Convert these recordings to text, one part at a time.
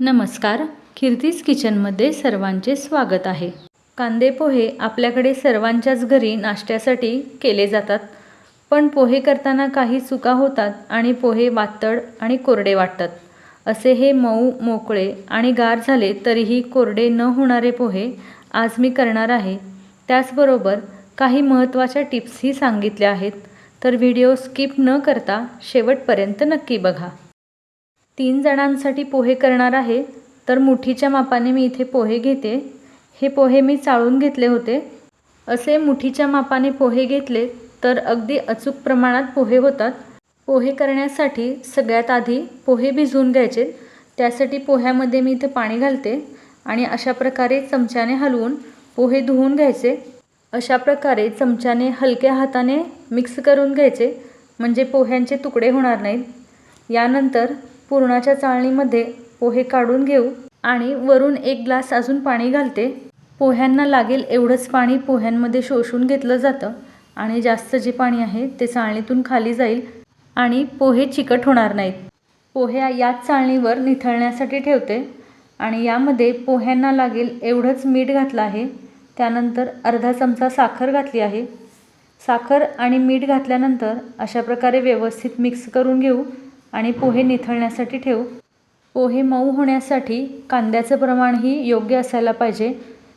नमस्कार कीर्तीज किचनमध्ये सर्वांचे स्वागत आहे. कांदे पोहे आपल्याकडे सर्वांच्याच घरी नाश्त्यासाठी केले जातात पण पोहे करताना काही चुका होतात आणि पोहे वातड आणि कोरडे वाटतात. असे हे मऊ मोकळे आणि गार झाले तरीही कोरडे न होणारे पोहे आज मी करणार आहे. त्याचबरोबर काही महत्त्वाच्या टिप्सही सांगितल्या आहेत तर व्हिडिओ स्किप न करता शेवटपर्यंत नक्की बघा. तीन जणांसाठी पोहे करणार आहे तर मुठीच्या मापाने मी इथे पोहे घेते. हे पोहे मी चाळून घेतले होते. असे मुठीच्या मापाने पोहे घेतले तर अगदी अचूक प्रमाणात पोहे होतात. पोहे करण्यासाठी सगळ्यात आधी पोहे भिजवून घ्यायचे. त्यासाठी पोह्यामध्ये मी इथे पाणी घालते आणि अशा प्रकारे चमच्याने हलवून पोहे धुवून घ्यायचे. अशा प्रकारे चमच्याने हलक्या हाताने मिक्स करून घ्यायचे म्हणजे पोह्यांचे तुकडे होणार नाहीत. यानंतर पुरणाच्या चाळणीमध्ये पोहे काढून घेऊ आणि वरून एक ग्लास अजून पाणी घालते. पोह्यांना लागेल एवढंच पाणी पोह्यांमध्ये शोषून घेतलं जातं आणि जास्त जे पाणी आहे ते चाळणीतून खाली जाईल आणि पोहे चिकट होणार नाहीत. पोहे याच चाळणीवर निथळण्यासाठी ठेवते आणि यामध्ये पोह्यांना लागेल एवढंच मीठ घातलं आहे. त्यानंतर अर्धा चमचा साखर घातली आहे. साखर आणि मीठ घातल्यानंतर अशा प्रकारे व्यवस्थित मिक्स करून घेऊ आणि पोहे निथळण्यासाठी ठेवू. पोहे मऊ होण्यासाठी कांद्याचं प्रमाणही योग्य असायला पाहिजे.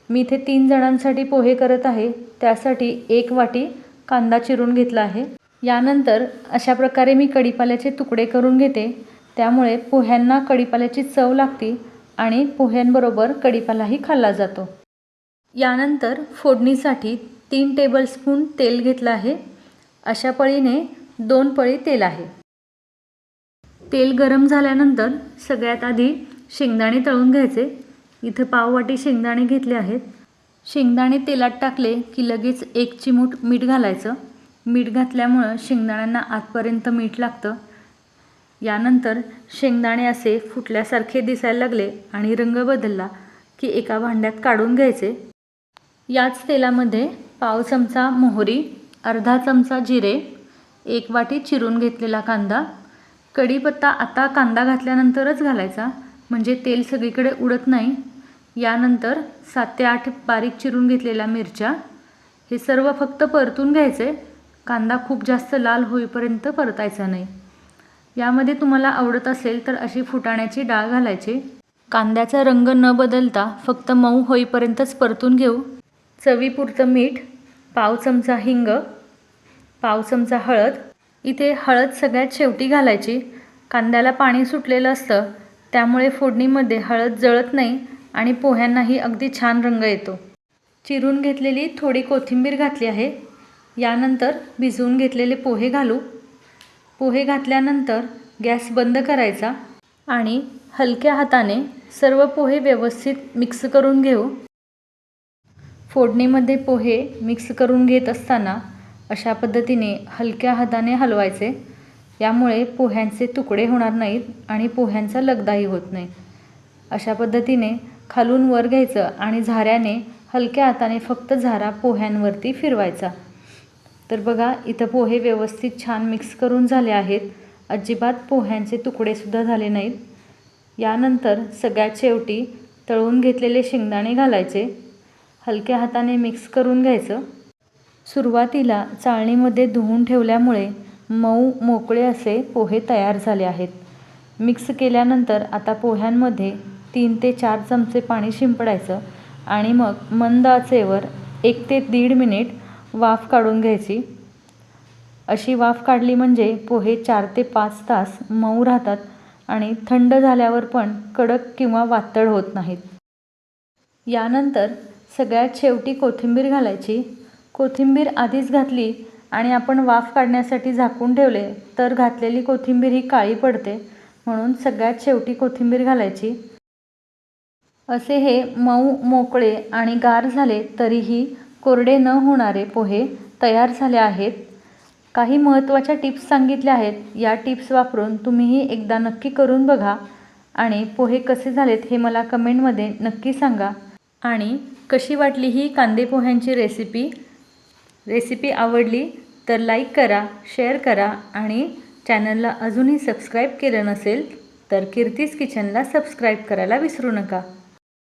मी इथे तीन जणांसाठी पोहे करत आहे. त्यासाठी एक वाटी कांदा चिरून घेतला आहे. यानंतर अशा प्रकारे मी कढीपाल्याचे तुकडे करून घेते. त्यामुळे पोह्यांना कढीपाल्याची चव लागते आणि पोह्यांबरोबर कढीपालाही खाल्ला जातो. यानंतर फोडणीसाठी तीन टेबलस्पून तेल घेतलं आहे. अशा पळीने दोन पळी तेल आहे. तेल गरम झाल्यानंतर सगळ्यात आधी शेंगदाणे तळून घ्यायचे. इथं पाववाटी शेंगदाणे घेतले आहेत. शेंगदाणे तेलात टाकले की लगेच एक चिमूट मीठ घालायचं. मीठ घातल्यामुळं शेंगदाण्यांना आतपर्यंत मीठ लागतं. यानंतर शेंगदाणे असे फुटल्यासारखे दिसायला लागले आणि रंग बदलला की एका भांड्यात काढून घ्यायचे. याच तेलामध्ये पाव चमचा मोहरी अर्धा चमचा जिरे एक वाटी चिरून घेतलेला कांदा कढीपत्ता आता कांदा घातल्यानंतरच घालायचा. म्हणजे तेल सगळीकडे उडत नाही. यानंतर सात ते आठ बारीक चिरून घेतलेल्या मिरच्या. हे सर्व फक्त परतून घ्यायचे. कांदा खूप जास्त लाल होईपर्यंत परतायचा नाही. यामध्ये तुम्हाला आवडत असेल तर अशी फुटाण्याची डाळ घालायची. कांद्याचा रंग न बदलता फक्त मऊ होईपर्यंतच परतून घेऊ. चवीपुरतं मीठ पाव चमचा हिंग पाव चमचा हळद इथे हळद सगळ्यात शेवटी घालायची. कांद्याला पाणी सुटलेलं असतं त्यामुळे फोडणीमध्ये हळद जळत नाही आणि पोह्यांनाही अगदी छान रंग येतो. चिरून घेतलेली थोडी कोथिंबीर घातली आहे. यानंतर भिजवून घेतलेले पोहे घालू. पोहे घातल्यानंतर गॅस बंद करायचा आणि हलक्या हाताने सर्व पोहे व्यवस्थित मिक्स करून घेऊ. फोडणीमध्ये पोहे मिक्स करून घेत असताना अशा पद्धतीने हलक्या हाताने हलवायचे. यामुळे पोह्यांचे तुकडे होणार नाहीत आणि पोह्यांचा लगदाही होत नाही. अशा पद्धतीने खालून वर घ्यायचं आणि झाऱ्याने हलक्या हाताने फक्त झारा पोह्यांवरती फिरवायचा. तर बघा इथं पोहे व्यवस्थित छान मिक्स करून झाले आहेत. अजिबात पोह्यांचे तुकडेसुद्धा झाले नाहीत. यानंतर सगळ्यात शेवटी तळून घेतलेले शेंगदाणे घालायचे. हलक्या हाताने मिक्स करून घ्यायचं. सुरुवातीला चाळणीमध्ये धुवून ठेवल्यामुळे मऊ मोकळे असे पोहे तयार झाले आहेत. मिक्स केल्यानंतर आता पोह्यांमध्ये तीन ते चार चमचे पाणी शिंपडायचं आणि मग मंद आचेवर एक ते दीड मिनिट वाफ काढून घ्यायची. अशी वाफ काढली म्हणजे पोहे चार ते पाच तास मऊ राहतात आणि थंड झाल्यावर पण कडक किंवा वातळ होत नाहीत. यानंतर सगळ्यात शेवटी कोथिंबीर घालायची कोथिंबीर आधीच घातली आणि आपण वाफ काढण्यासाठी झाकून ठेवले तर घातलेली कोथिंबीर ही काळी पडते म्हणून सगळ्यात शेवटी कोथिंबीर घालायची. असे हे मऊ मोकळे आणि गार झाले तरीही कोरडे न होणारे पोहे तयार झाले आहेत. काही महत्त्वाच्या टिप्स सांगितल्या आहेत या टिप्स वापरून तुम्हीही एकदा नक्की करून बघा आणि पोहे कसे झालेत हे मला कमेंटमध्ये नक्की सांगा. आणि कशी वाटली ही कांदे पोह्यांची रेसिपी? रेसिपी आवडली तर लाईक करा शेअर करा आणि चॅनलला अजूनही सबस्क्राईब केलं नसेल तर कीर्तीस किचनला सबस्क्राईब करायला विसरू नका.